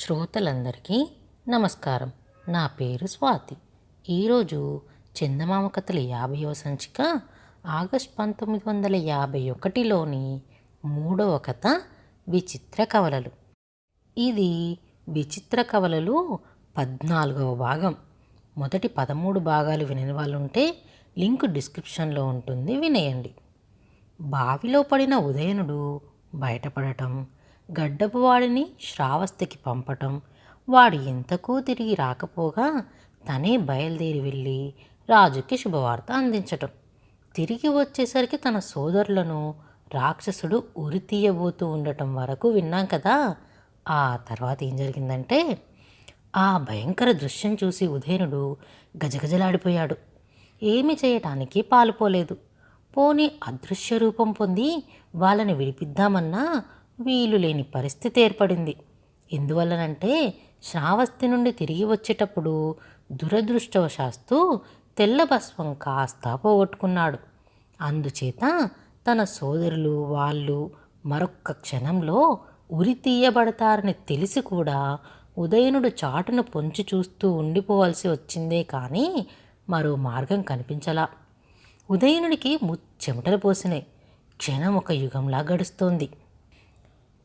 శ్రోతలందరికీ నమస్కారం. నా పేరు స్వాతి. ఈరోజు చందమామ కథల యాభైవ సంచిక ఆగస్ట్ పంతొమ్మిది వందల యాభై ఒకటిలోని మూడవ కథ విచిత్ర కవలలు. ఇది విచిత్ర కవలలు పద్నాలుగవ భాగం. మొదటి పదమూడు భాగాలు వినని వాళ్ళుంటే లింక్ డిస్క్రిప్షన్లో ఉంటుంది వినేయండి. బావిలో పడిన ఉదయనుడు బయటపడటం గడ్డపు వాడిని శ్రావస్తికి పంపటం. వాడు ఎంతకూ తిరిగి రాకపోగా తనే బయలుదేరి వెళ్ళి రాజుకి శుభవార్త అందించటం. తిరిగి వచ్చేసరికి తన సోదరులను రాక్షసుడు ఉరి తీయబోతూ ఉండటం వరకు విన్నాం కదా. ఆ తర్వాత ఏం జరిగిందంటే ఆ భయంకర దృశ్యం చూసి ఉదయనుడు గజగజలాడిపోయాడు. ఏమి చేయటానికి పాలుపోలేదు పోని అదృశ్య రూపం పొంది వాళ్ళని విడిపిద్దామన్నా వీలు లేని పరిస్థితి ఏర్పడింది. ఎందువల్లనంటే శ్రావస్తి నుండి తిరిగి వచ్చేటప్పుడు దురదృష్టవశాస్తు తెల్ల భస్వం కాస్త పోగొట్టుకున్నాడు. అందుచేత తన సోదరులు వాళ్ళు మరొక్క క్షణంలో ఉరి తీయబడతారని తెలిసి కూడా ఉదయనుడు చాటును పొంచి చూస్తూ ఉండిపోవలసి వచ్చిందే కానీ మరో మార్గం కనిపించలా. ఉదయనుడికి ముచ్చెమటలు పోసినాయి. క్షణం ఒక యుగంలా గడుస్తోంది.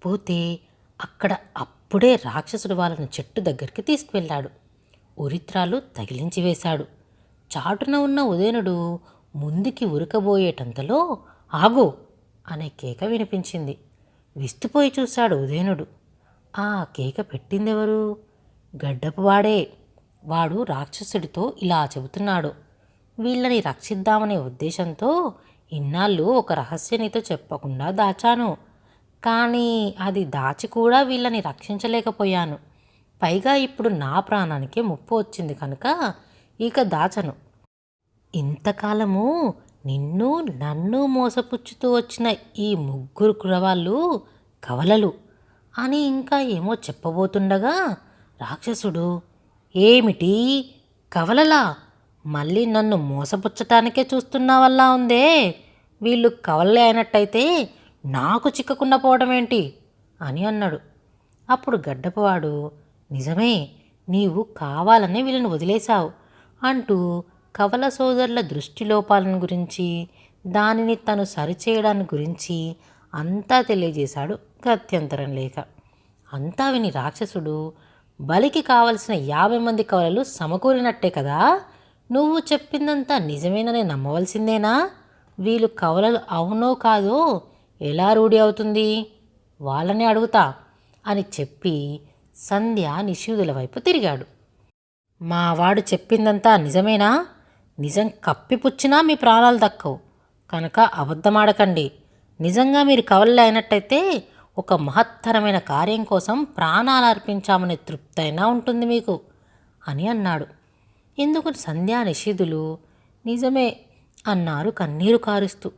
పోతే అక్కడ అప్పుడే రాక్షసుడు వాళ్ళని చెట్టు దగ్గరికి తీసుకువెళ్ళాడు. ఉరిత్రాలు తగిలించి వేశాడు. చాటున ఉన్న ఉదయనుడు ముందుకి ఉరకబోయేటంతలో ఆగు అనే కేక వినిపించింది. విస్తుపోయి చూశాడు ఉదయనుడు. ఆ కేక పెట్టిందెవరు? గడ్డపు వాడే. వాడు రాక్షసుడితో ఇలా చెబుతున్నాడు. వీళ్ళని రక్షిద్దామనే ఉద్దేశంతో ఇన్నాళ్ళు ఒక రహస్య నీతో చెప్పకుండా దాచాను. కానీ అది దాచి కూడా వీళ్ళని రక్షించలేకపోయాను. పైగా ఇప్పుడు నా ప్రాణానికి ముప్పు వచ్చింది కనుక ఇక దాచను. ఇంతకాలము నిన్ను నన్ను మోసపుచ్చుతూ వచ్చిన ఈ ముగ్గురు కురవాళ్ళు కవలలు అని ఇంకా ఏమో చెప్పబోతుండగా రాక్షసుడు ఏమిటి? కవలలా? మళ్ళీ నన్ను మోసపుచ్చటానికే చూస్తున్నావల్లా ఉందే? వీళ్ళు కవలలే అయినట్టయితే నాకు చిక్కకుండా పోవడం ఏంటి? అని అన్నాడు. అప్పుడు గడ్డపవాడు నిజమే నీవు కావాలనే వీళ్ళని వదిలేశావు అంటూ కవల సోదరుల దృష్టిలోపాలను గురించి దానిని తను సరిచేయడాన్ని గురించి అంతా తెలియజేశాడు గత్యంతరం లేక. అంతా విని రాక్షసుడు బలికి కావలసిన యాభై మంది కవలలు సమకూరినట్టే కదా? నువ్వు చెప్పిందంతా నిజమేనని నమ్మవలసిందేనా? వీళ్ళు కవలలు అవునో కాదో ఎలా రూఢి అవుతుంది? వాళ్ళని అడుగుతా అని చెప్పి సంధ్య నిషూదుల వైపు తిరిగాడు. మావాడు చెప్పిందంతా నిజమేనా? నిజం కప్పిపుచ్చినా మీ ప్రాణాలు దక్కవు. కనుక అబద్ధమాడకండి. నిజంగా మీరు కవలలు అయినట్టయితే ఒక మహత్తరమైన కార్యం కోసం ప్రాణాలు అర్పించామనే తృప్తైనా ఉంటుంది మీకు అని అన్నాడు. ఇందుకు సంధ్యా నిషిధులు నిజమే అన్నారు కన్నీరు కారుస్తూ.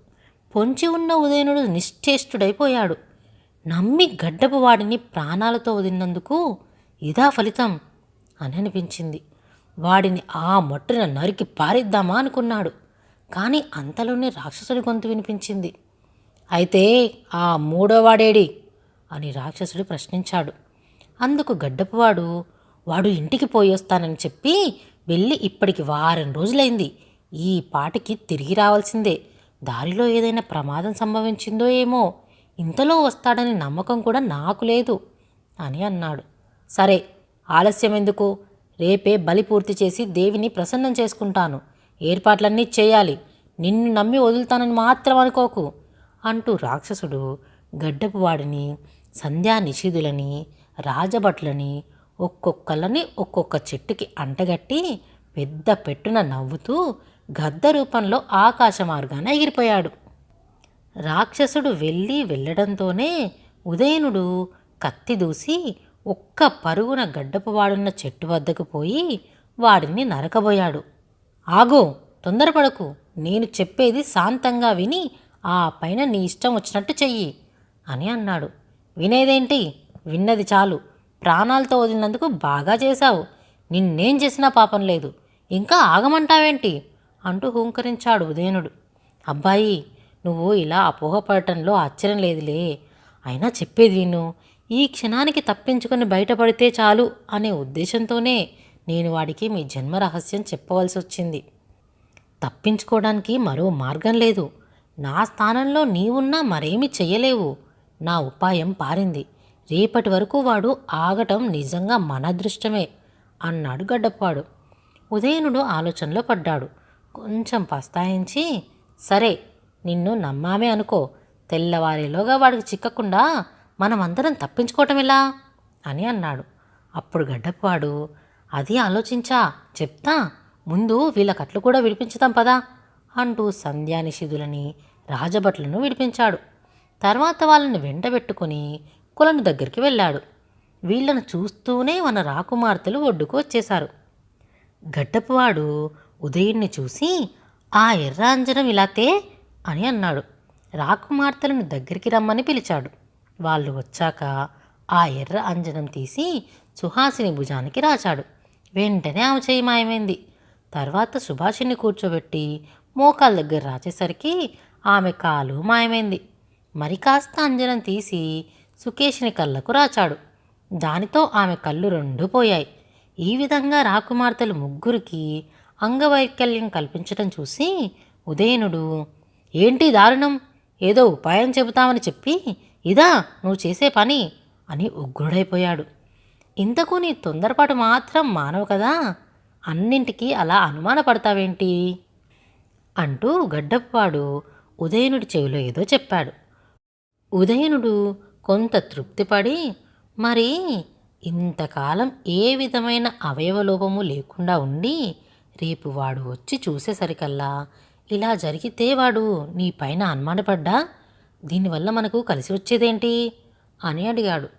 పొంచి ఉన్న ఉదయనుడు నిశ్చేష్టుడైపోయాడు. నమ్మి గడ్డపు వాడిని ప్రాణాలతో వదిలినందుకు ఇదా ఫలితం అని అనిపించింది వాడిని ఆ మొట్టున నరికి పారిద్దామా అనుకున్నాడు. కానీ అంతలోనే రాక్షసుడి గొంతు వినిపించింది. అయితే ఆ మూడోవాడేడి అని రాక్షసుడు ప్రశ్నించాడు. అందుకు గడ్డపువాడు వాడు ఇంటికి పోయొస్తానని చెప్పి వెళ్ళి ఇప్పటికి వారం రోజులైంది. ఈ పాటికి తిరిగి రావాల్సిందే. దారిలో ఏదైనా ప్రమాదం సంభవించిందో ఏమో ఇంతలో వస్తాడని నమ్మకం కూడా నాకు లేదు అని అన్నాడు. సరే ఆలస్యం ఎందుకు? రేపే బలి పూర్తి చేసి దేవిని ప్రసన్నం చేసుకుంటాను. ఏర్పాట్లన్నీ చేయాలి. నిన్ను నమ్మి వదులుతానని మాత్రం అనుకోకు అంటూ రాక్షసుడు గడ్డపు వాడిని సంధ్యా నిషిధులని రాజభట్లని ఒక్కొక్కళ్ళని ఒక్కొక్క చెట్టుకి అంటగట్టి పెద్ద పెట్టున నవ్వుతూ గద్ద రూపంలో ఆకాశ మార్గాన ఎగిరిపోయాడు. రాక్షసుడు వెళ్ళి వెళ్ళడంతోనే ఉదయనుడు కత్తి దూసి ఒక్క పరుగున గడ్డపు వాడున్న చెట్టు వద్దకు పోయి వాడిని నరకబోయాడు. ఆగో తొందరపడకు. నేను చెప్పేది శాంతంగా విని ఆ పైన నీ ఇష్టం వచ్చినట్టు చెయ్యి అని అన్నాడు. వినేదేంటి? విన్నది చాలు. ప్రాణాలతో వదిలినందుకు బాగా చేశావు. నిన్నేం చేసినా పాపం లేదు. ఇంకా ఆగమంటావేంటి? అంటూ హూంకరించాడు ఉదయనుడు. అబ్బాయి నువ్వు ఇలా అపోహపడటంలో ఆశ్చర్యం లేదులే. అయినా చెప్పేది విను. ఈ క్షణానికి తప్పించుకొని బయటపడితే చాలు అనే ఉద్దేశంతోనే నేను వాడికి మీ జన్మ రహస్యం చెప్పవలసి వచ్చింది. తప్పించుకోవడానికి మరో మార్గం లేదు. నా స్థానంలో నీవున్నా మరేమీ చెయ్యలేవు. నా ఉపాయం పారింది. రేపటి వరకు వాడు ఆగటం నిజంగా మన అదృష్టమే అన్నాడు గడ్డప్పాడు ఉదయనుడు ఆలోచనలో పడ్డాడు. కొంచెం పస్తాయించి సరే నిన్ను నమ్మామే అనుకో. తెల్లవారేలోగా వాడికి చిక్కకుండా మనమందరం తప్పించుకోవటం ఎలా? అని అన్నాడు. అప్పుడు గడ్డప్పాడు అది ఆలోచించా చెప్తా. ముందు వీళ్ళ కట్లు కూడా విడిపించుతాం పదా అంటూ సంధ్యానిషిధులని రాజభట్లను విడిపించాడు. తర్వాత వాళ్ళని వెంటబెట్టుకొని కులను దగ్గరికి వెళ్ళాడు. వీళ్ళను చూస్తూనే మన రాకుమార్తెలు ఒడ్డుకు వచ్చేశారు. గడ్డపువాడు ఉదయుణ్ణి చూసి ఆ ఎర్ర అంజనం ఇలాతే అని అన్నాడు. రాకుమార్తెలను దగ్గరికి రమ్మని పిలిచాడు. వాళ్ళు వచ్చాక ఆ ఎర్ర అంజనం తీసి సుహాసిని భుజానికి రాచాడు. వెంటనే ఆమె చేయి మాయమైంది. తర్వాత సుభాషిని కూర్చోబెట్టి మోకాల దగ్గర రాచేసరికి ఆమె కాలు మాయమైంది. మరి కాస్త అంజనం తీసి సుకేష్ని కళ్ళకు రాచాడు. దానితో ఆమె కళ్ళు రెండు పోయాయి. ఈ విధంగా రాకుమార్తెలు ముగ్గురికి అంగవైకల్యం కల్పించటం చూసి ఉదయనుడు ఏంటి దారుణం? ఏదో ఉపాయం చెబుతామని చెప్పి ఇదా నువ్వు చేసే పని అని ఉగ్రుడైపోయాడు. ఇంతకు నీ తొందరపాటు మాత్రం మానవు కదా అన్నింటికీ అలా అనుమానపడతావేంటి? అంటూ గడ్డప్పాడు ఉదయనుడి చెవిలో ఏదో చెప్పాడు. ఉదయనుడు కొంత తృప్తిపడి మరి ఇంతకాలం ఏ విధమైన అవయవలోపము లేకుండా ఉండి రేపు వాడు వచ్చి చూసేసరికల్లా ఇలా జరిగితే వాడు నీ పైన అనుమానపడ్డా? దీనివల్ల మనకు కలిసి వచ్చేదేంటి? అని అడిగాడు.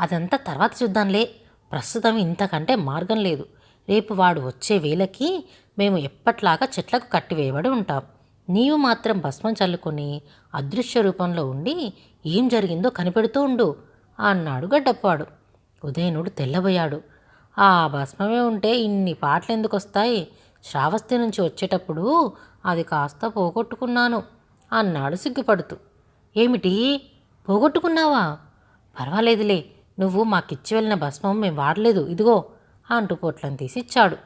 అదంతా తర్వాత చూద్దాంలే. ప్రస్తుతం ఇంతకంటే మార్గం లేదు. రేపు వాడు వచ్చే వేళకి మేము ఎప్పట్లాగా చెట్లకు కట్టివేయబడి ఉంటాం. నీవు మాత్రం భస్మం చల్లుకొని అదృశ్య రూపంలో ఉండి ఏం జరిగిందో కనిపెడుతూ ఉండు అన్నాడు గడ్డప్పాడు ఉదయనుడు తెల్లబోయాడు. ఆ భస్మమే ఉంటే ఇన్ని పాటలు ఎందుకు వస్తాయి శ్రావస్తి నుంచి వచ్చేటప్పుడు అది కాస్త పోగొట్టుకున్నాను అన్నాడు సిగ్గుపడుతూ. ఏమిటి? పోగొట్టుకున్నావా? పర్వాలేదులే నువ్వు మాకిచ్చి వెళ్ళిన భస్మం మేము వాడలేదు ఇదిగో అంటూ పొట్లను తీసి ఇచ్చాడు.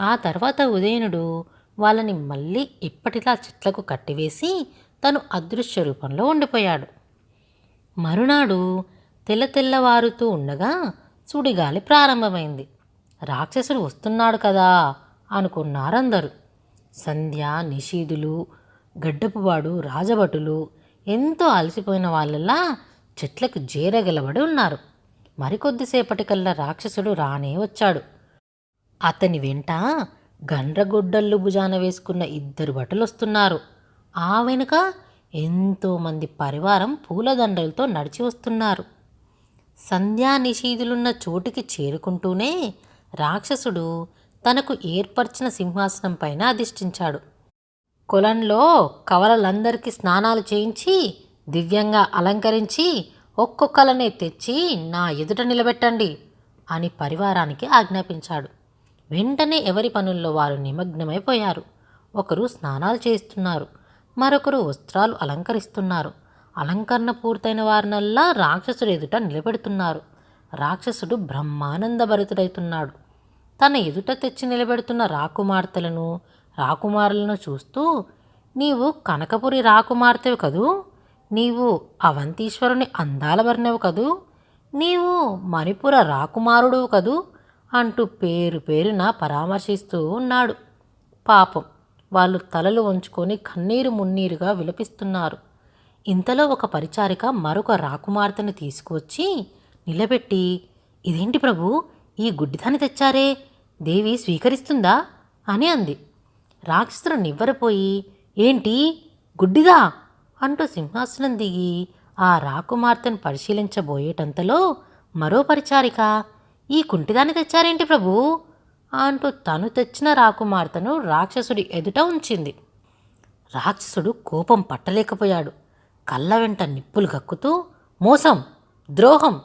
ఆ తర్వాత ఉదయనుడు వాళ్ళని మళ్ళీ ఇప్పటిలా చెట్లకు కట్టివేసి తను అదృశ్య రూపంలో ఉండిపోయాడు. మరునాడు తెల్ల తెల్లవారుతూ ఉండగా సుడిగాలి ప్రారంభమైంది. రాక్షసుడు వస్తున్నాడు కదా అనుకున్నారందరూ. సంధ్య నిషీధులు గడ్డపువాడు రాజభటులు ఎంతో అలసిపోయిన వాళ్ళలా చెట్లకు జీరగలబడి ఉన్నారు. మరికొద్దిసేపటికల్లా రాక్షసుడు రానే వచ్చాడు. అతని వెంట గండ్రగొడ్డళ్ళు భుజాన వేసుకున్న ఇద్దరు భటులు వస్తున్నారు ఆ వెనుక ఎంతోమంది పరివారం పూలదండలతో నడిచి వస్తున్నారు. సంధ్యా నిషీధులున్న చోటుకి చేరుకుంటూనే రాక్షసుడు తనకు ఏర్పరిచిన సింహాసనం పైన అధిష్ఠించాడు. కులంలో కవలలందరికీ స్నానాలు చేయించి దివ్యంగా అలంకరించి ఒక్కొక్కలనే తెచ్చి నా ఎదుట నిలబెట్టండి అని పరివారానికి ఆజ్ఞాపించాడు. వెంటనే ఎవరి పనుల్లో వారు నిమగ్నమైపోయారు. ఒకరు స్నానాలు చేస్తున్నారు మరొకరు వస్త్రాలు అలంకరిస్తున్నారు. అలంకరణ పూర్తయిన వారినల్లా రాక్షసుడు ఎదుట నిలబెడుతున్నారు. రాక్షసుడు బ్రహ్మానందభరితుడైతున్నాడు. తన ఎదుట తెచ్చి నిలబెడుతున్న రాకుమార్తెలను రాకుమారులను చూస్తూ నీవు కనకపురి రాకుమార్తెవు కదూ? నీవు అవంతీశ్వరుని అందాల వర్ణవు కదూ? నీవు మణిపుర రాకుమారుడు కదూ? అంటూ పేరు పేరున పరామర్శిస్తూ ఉన్నాడు. పాపం వాళ్ళు తలలు వంచుకొని కన్నీరు మున్నీరుగా విలపిస్తున్నారు. ఇంతలో ఒక పరిచారిక మరొక రాకుమార్తెను తీసుకువచ్చి నిలబెట్టి ఇదేంటి ప్రభు? ఈ గుడ్డిదాన్ని తెచ్చారే? దేవి స్వీకరిస్తుందా? అని అంది. రాక్షసుడు నివ్వరపోయి ఏంటి? గుడ్డిదా? అంటూ సింహాసనం దిగి ఆ రాకుమార్తెను పరిశీలించబోయేటంతలో మరో పరిచారిక ఈ కుంటిదాన్ని తెచ్చారేంటి ప్రభు? అంటూ తను తెచ్చిన రాకుమార్తెను రాక్షసుడి ఎదుట ఉంచింది. రాక్షసుడు కోపం పట్టలేకపోయాడు. కళ్ళ వెంట నిప్పులు కక్కుతూ మోసం! ద్రోహం!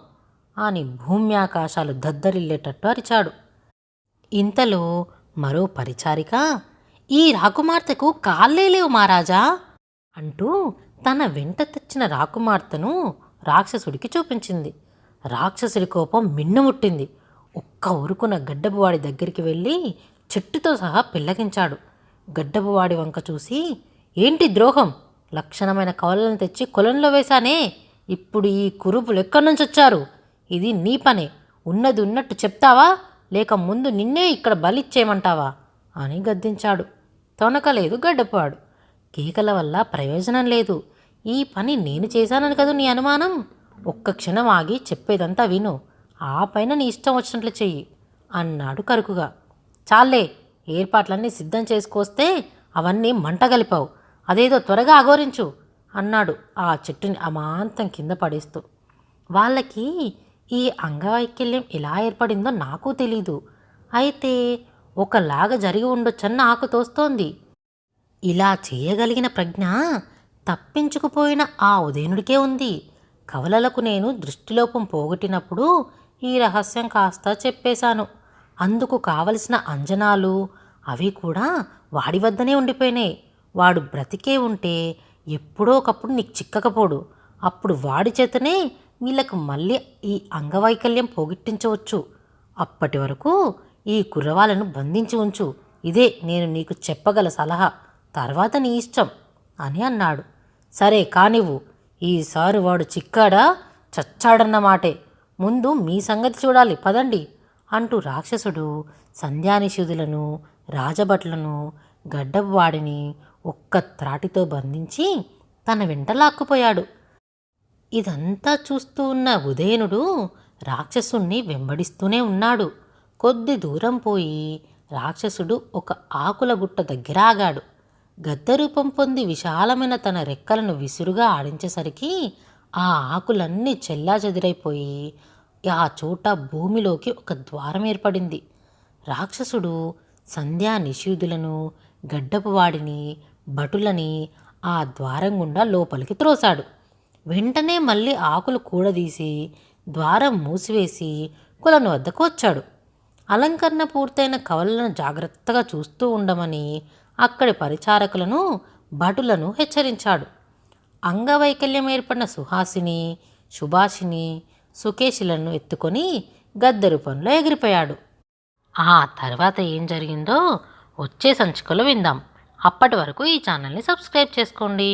అని భూమ్యాకాశాలు దద్దరిల్లేటట్టు అరిచాడు. ఇంతలో మరో పరిచారిక ఈ రాకుమార్తెకు కాళ్ళే లేవు మహారాజా అంటూ తన వెంట తెచ్చిన రాకుమార్తెను రాక్షసుడికి చూపించింది. రాక్షసుడి కోపం మిన్నముట్టింది ఒక్క ఉరుకున గడ్డబువాడి దగ్గరికి వెళ్ళి చెట్టుతో సహా పిల్లగించాడు. గడ్డబువాడి వంక చూసి ఏంటి ద్రోహం? లక్షణమైన కవలను తెచ్చి కొలంలో వేశానే? ఇప్పుడు ఈ కురుపులు ఎక్కడి నుంచి వచ్చారు ఇది నీ పనే. ఉన్నది ఉన్నట్టు చెప్తావా? లేక ముందు నిన్నే ఇక్కడ బలిచ్చేయమంటావా? అని గద్దించాడు. తొనకలేదు గడ్డపాడు కేకల వల్ల ప్రయోజనం లేదు. ఈ పని నేను చేశానని కదా నీ అనుమానం? ఒక్క క్షణం ఆగి చెప్పేదంతా విను. ఆ పైన నీ ఇష్టం వచ్చినట్లు చెయ్యి అన్నాడు కరుకుగా. చాలే ఏర్పాట్లన్నీ సిద్ధం చేసుకొస్తే అవన్నీ మంటగలిపావు అదేదో త్వరగా అఘోరించు అన్నాడు ఆ చెట్టుని అమాంతం కింద పడేస్తూ. వాళ్ళకి ఈ అంగవైకల్యం ఎలా ఏర్పడిందో నాకు తెలీదు. అయితే ఒకలాగా జరిగి ఉండొచ్చని నాకు తోస్తోంది. ఇలా చేయగలిగిన ప్రజ్ఞ తప్పించుకుపోయిన ఆ ఉదయనుడికే ఉంది. కవలలకు నేను దృష్టిలోపం పోగొట్టినప్పుడు ఈ రహస్యం కాస్త చెప్పేశాను. అందుకు కావలసిన అంజనాలు అవి కూడా వాడి వద్దనే ఉండిపోయినాయి. వాడు బ్రతికే ఉంటే ఎప్పుడో ఒకప్పుడు నీకు చిక్కకపోడు. అప్పుడు వాడి చేతనే వీళ్ళకు మళ్ళీ ఈ అంగవైకల్యం పోగొట్టించవచ్చు. అప్పటి వరకు ఈ కుర్రవాళ్ళను బంధించి ఉంచు. ఇదే నేను నీకు చెప్పగల సలహా. తర్వాత నీ ఇష్టం అని అన్నాడు. సరే కానివ్వు. ఈసారి వాడు చిక్కాడా చచ్చాడన్నమాటే. ముందు మీ సంగతి చూడాలి పదండి అంటూ రాక్షసుడు సంధ్యానిషుదులను రాజభట్లను గడ్డపు వాడిని ఒక్క త్రాటితో బంధించి తన వెంట లాక్కుపోయాడు. ఇదంతా చూస్తూ ఉన్న ఉదయనుడు రాక్షసుణ్ణి వెంబడిస్తూనే ఉన్నాడు. కొద్ది దూరం పోయి రాక్షసుడు ఒక ఆకుల గుట్ట దగ్గర ఆగాడు. గద్దరూపం పొంది విశాలమైన తన రెక్కలను విసురుగా ఆడించేసరికి ఆ ఆకులన్నీ చెల్లాచెదిరైపోయి ఆ చోట భూమిలోకి ఒక ద్వారం ఏర్పడింది. రాక్షసుడు సంధ్యా నిషీధులను గడ్డపు వాడిని భటులని ఆ ద్వారం గుండా లోపలికి త్రోశాడు వెంటనే మళ్ళీ ఆకులు కూడదీసి ద్వారం మూసివేసి కులను వద్దకు వచ్చాడు. అలంకరణ పూర్తయిన కవలను జాగ్రత్తగా చూస్తూ ఉండమని అక్కడి పరిచారకులను భటులను హెచ్చరించాడు. అంగవైకల్యం ఏర్పడిన సుహాసిని సుభాషిని సుకేశులను ఎత్తుకొని గద్దరు రూపంలో ఎగిరిపోయాడు. ఆ తర్వాత ఏం జరిగిందో వచ్చే సంచికలో విందాం. అప్పటి వరకు ఈ ఛానల్ని సబ్స్క్రైబ్ చేసుకోండి.